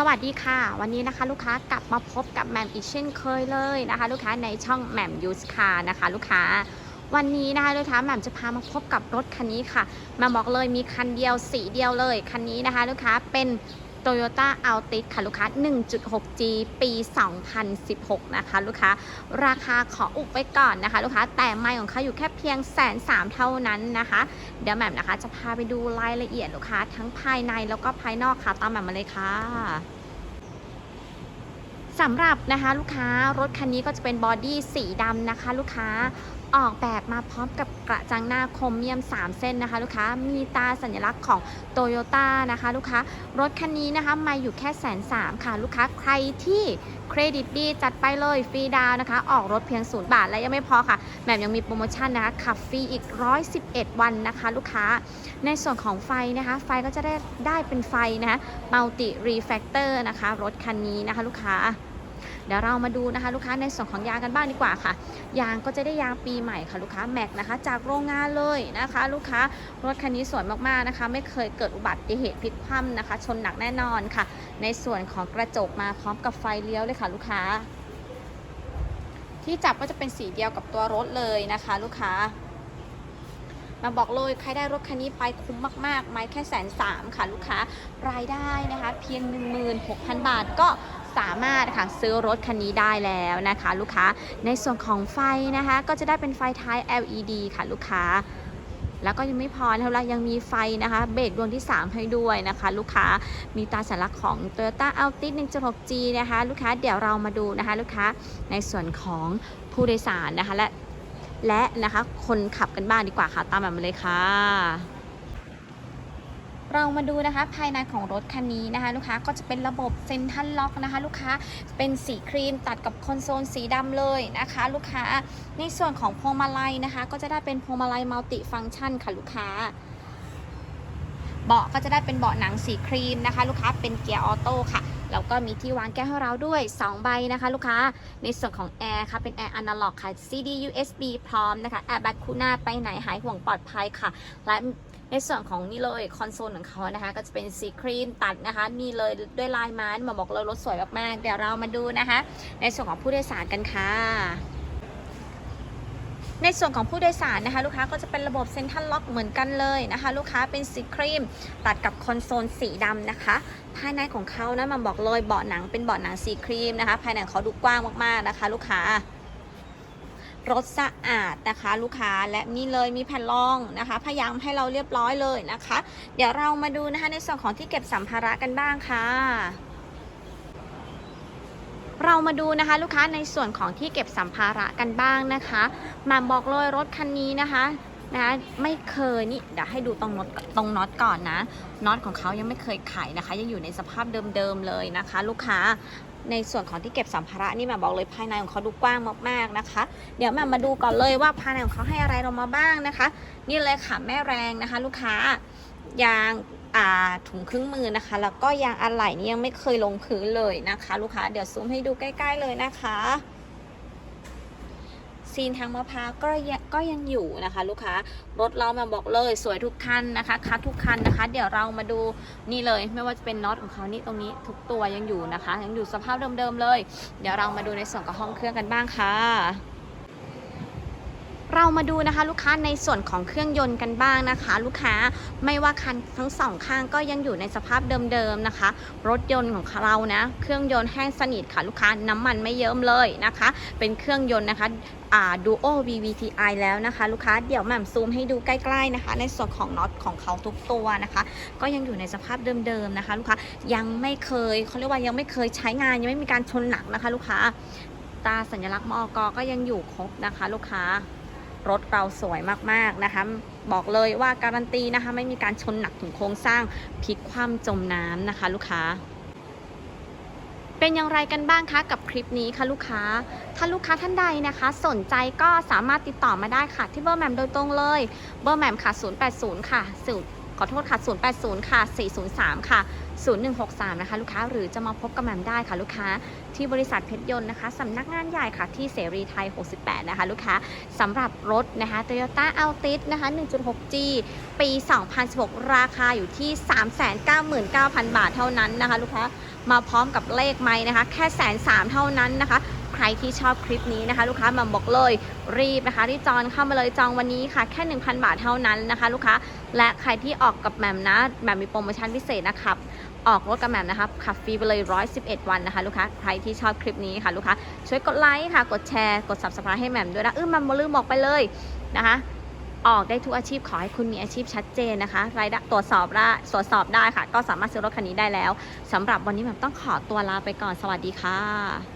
สวัสดีค่ะ วันนี้นะคะลูกค้ากลับมาพบกับแหม่มอีกเช่นเคยเลยนะคะ ลูกค้าในช่องแหม่มยูสคานะคะ ลูกค้า วันนี้นะคะลูกค้าแหม่มจะพามาพบกับรถคันนี้ค่ะแหมาบอกเลยมีคันเดียวสีเดียวเลยคันนี้นะคะ ลูกค้าเป็น Toyota Altis ค่ะลูกค้า 1.6G ปี 2016 นะคะลูกค้า ราคาขออุบไว้ก่อนนะคะ ลูกค้า แต่ไม่ของเขาอยู่แค่เพียงแสนสามเท่านั้นนะคะ เดี๋ยวแหม่มนะคะ จะพาไปดูรายละเอียดลูกค้า ทั้งภายในแล้วก็ภายนอกค่ะ ตามแหม่มมาเลยค่ะสำหรับนะคะลูกค้ารถคันนี้ก็จะเป็นบอดี้สีดำนะคะ ลูกค้าออกแบบมาพร้อมกับกระจังหน้าคมเมียม 3 เส้นนะคะ ลูกค้ามีตาสัญลักษณ์ของโตโยต้านะคะ ลูกค้ารถคันนี้นะคะมาอยู่แค่แสนสามค่ะ ลูกค้าใครที่เครดิตดีจัดไปเลยฟรีดาวน์นะคะ ออกรถเพียงศูนย์บาท และยังไม่พอค่ะแหม่มยังมีโปรโมชั่นนะคะขับฟรีอีก 111 วันนะคะ ลูกค้า ในส่วนของไฟนะคะ ไฟก็จะได้ได้เป็นไฟนะคะมัลติรีแฟกเตอร์นะคะ รถคันนี้นะคะ ลูกค้า เดี๋ยวเรามาดูนะคะ ลูกค้าในส่วนของยางกันบ้างดีกว่าค่ะ ยางก็จะได้ยางปีใหม่ค่ะ ลูกค้าแม็กนะคะ จากโรงงานเลยนะคะ ลูกค้ารถคันนี้สวยมากๆนะคะ ไม่เคยเกิดอุบัติเหตุพลิกคว่ำนะคะ ชนหนักแน่นอนค่ะ ในส่วนของกระจกมาพร้อมกับไฟเลี้ยวเลยค่ะ ลูกค้า ที่จับก็จะเป็นสีเดียวกับตัวรถเลยนะคะ ลูกค้ามาบอกเลยใครได้รถคันนี้ไปคุ้มมากๆ ไม่แค่แสนสามค่ะลูกค้ารายได้นะคะ เพียง 16,000 บาทก็ สามารถค่ะซื้อรถคันนี้ได้แล้วนะคะ ลูกค้าในส่วนของไฟนะคะ ก็จะได้เป็นไฟท้าย LED ค่ะลูกค้า แล้วก็ยังไม่พอนะคะเรายังมีไฟนะคะ เบรกดวงที่ 3 ให้ด้วยนะคะ ลูกค้ามีตาสัญลักษณ์ของ Toyota Altis 1.6G นะคะ ลูกค้าเดี๋ยวเรามาดูนะคะ ลูกค้าในส่วนของผู้โดยสารนะคะและและนะคะคนขับกันบ้างดีกว่าค่ะ ตามแบบมาเลยค่ะ เรามาดูนะคะภายในของรถคันนี้นะคะ ลูกค้าก็จะเป็นระบบเซ็นทรัลล็อกนะคะ ลูกค้าเป็นสีครีมตัดกับคอนโซลสีดำเลยนะคะ ลูกค้าในส่วนของพวงมาลัยนะคะ ก็จะได้เป็นพวงมาลัยมัลติฟังก์ชันค่ะลูกค้าเบาะก็จะได้เป็นเบาะหนังสีครีมนะคะ ลูกค้าเป็นเกียร์ออโต้ค่ะ แล้วก็มีที่วางแก้วให้เราด้วย 2 ใบนะคะ ลูกค้า ในส่วนของแอร์ค่ะ เป็นแอร์อนาล็อกค่ะ CD USB พร้อมนะคะแอร์แบ็คคูหน้าไปไหนหายห่วงปลอดภัยค่ะ และในส่วนของนี่เลยคอนโซลของเขานะคะ ก็จะเป็นสีครีมตัดนะคะ มีเลยด้วยลายไม้มาบอกเลยรถสวยมากๆเดี๋ยวเรามาดูนะคะ ในส่วนของผู้โดยสารกันค่ะ ในส่วนของผู้โดยสารนะคะ ลูกค้าก็จะเป็นระบบเซ็นทรัลล็อกเหมือนกันเลยนะคะ ลูกค้าเป็นสีครีม ตัดกับคอนโซลสีดำนะคะ ภายในของเขานะมาบอกเลยเบาะหนังเป็นเบาะหนังสีครีมนะคะ ภายในของเขาดูกว้างมากๆนะคะ ลูกค้ารถสะอาดนะคะลูกค้าและนี่เลยมีแผ่นรองนะคะพยายามให้เราเรียบร้อยเลยนะคะ เดี๋ยวเรามาดูนะคะในส่วนของที่เก็บสัมภาระกันบ้างค่ะ เรามาดูนะคะลูกค้าในส่วนของที่เก็บสัมภาระกันบ้างนะคะมาบอกเลยรถคันนี้นะคะนะไม่เคยนี่เดี๋ยวให้ดูตรงน็อตตรงน็อตก่อนนะน็อตของเขายังไม่เคยไขนะคะ ยังอยู่ในสภาพเดิมๆเลยนะคะ ลูกค้าในส่วนของที่เก็บสัมภาระนี่มาบอกเลยภายในของเขาดูกว้างมากๆนะคะ เดี๋ยวมามาดูก่อนเลยว่าภายในของเขาให้อะไรเรามาบ้างนะคะ นี่เลยค่ะแม่แรงนะคะ ลูกค้ายาง อ่าถุงครึ่งมือนะคะ แล้วก็ยางอะไหล่นี่ยังไม่เคยลงพื้นเลยนะคะ ลูกค้าเดี๋ยวซูมให้ดูใกล้ ๆเลยนะคะ ซีนทางมะพร้าวก็ยังก็ยังอยู่นะคะ ลูกค้ารถเรามาบอกเลยสวยทุกคันนะคะคัดทุกคันนะคะ เดี๋ยวเรามาดูนี่เลย ไม่ว่าจะเป็นน็อตของเขานี่ตรงนี้ทุกตัวยังอยู่นะคะ ยังอยู่สภาพเดิมๆเลย เดี๋ยวเรามาดูในส่วนของห้องเครื่องกันบ้างค่ะ เรามาดูนะคะลูกค้าในส่วนของเครื่องยนต์กันบ้างนะคะ ลูกค้าไม่ว่าคันทั้งสองข้างก็ยังอยู่ในสภาพเดิมๆนะคะ รถยนต์ของเรานะเครื่องยนต์แห้งสนิทค่ะลูกค้าน้ำมันไม่เยิ้มเลยนะคะ เป็นเครื่องยนต์นะคะอ่า Duo VVTi แล้วนะคะ ลูกค้าเดี๋ยวแหม่มซูมให้ดูใกล้ๆนะคะ ในส่วนของน็อตของเขาทุกตัวนะคะ ก็ยังอยู่ในสภาพเดิมๆนะคะ ลูกค้ายังไม่เคยเขาเรียกว่ายังไม่เคยใช้งานยังไม่มีการชนหนักนะคะ ลูกค้าตาสัญลักษณ์มอกก็ยังอยู่ครบนะคะ ลูกค้า รถเราสวยมากๆนะคะ บอกเลยว่าการันตีนะคะ ไม่มีการชนหนักถึงโครงสร้างพลิกคว่ำจมน้ำนะคะ ลูกค้าเป็นอย่างไรกันบ้างคะกับคลิปนี้คะลูกค้า ถ้าลูกค้าท่านใดนะคะ สนใจก็สามารถติดต่อมาได้ค่ะ ที่เบอร์แหม่มโดยตรงเลย เบอร์แหม่มค่ะ 080 ค่ะ0ขอโทษค่ะ 080 ค่ะ 403 ค่ะ 0163 นะคะ ลูกค้าหรือจะมาพบกับแหม่มได้ค่ะ ลูกค้าที่บริษัทเพชรยนต์นะคะสำนักงานใหญ่ค่ะที่เสรีไทย 68 นะคะ ลูกค้าสำหรับรถนะคะ Toyota Altis นะคะ 1.6G ปี 2016 ราคาอยู่ที่ 399,000 บาทเท่านั้นนะคะ ลูกค้ามาพร้อมกับเลขไม้นะคะ แค่แสนสามเท่านั้นนะคะใครที่ชอบคลิปนี้นะคะ ลูกค้ามาบอกเลยรีบนะคะที่จองเข้ามาเลยจองวันนี้ค่ะ แค่ 1,000 บาทเท่านั้นนะคะ ลูกค้าและใครที่ออกกับแหม่มนะแหม่มมีโปรโมชั่นพิเศษนะครับ ออกรถกับแหม่มนะคะขับฟรีไปเลย 111 วันนะคะลูกค้าใครที่ชอบคลิปนี้ค่ะลูกค้าช่วยกดไลค์ค่ะ กดแชร์กด subscribe ให้แหม่มด้วยนะเออแหม่มมาลืมบอกไปเลยนะคะออกได้ทุกอาชีพขอให้คุณมีอาชีพชัดเจนนะคะรายได้ตรวจสอบได้ตรวจสอบได้ค่ะ ก็สามารถซื้อรถคันนี้ได้แล้วสำหรับวันนี้แหม่มต้องขอตัวลาไปก่อนสวัสดีค่ะ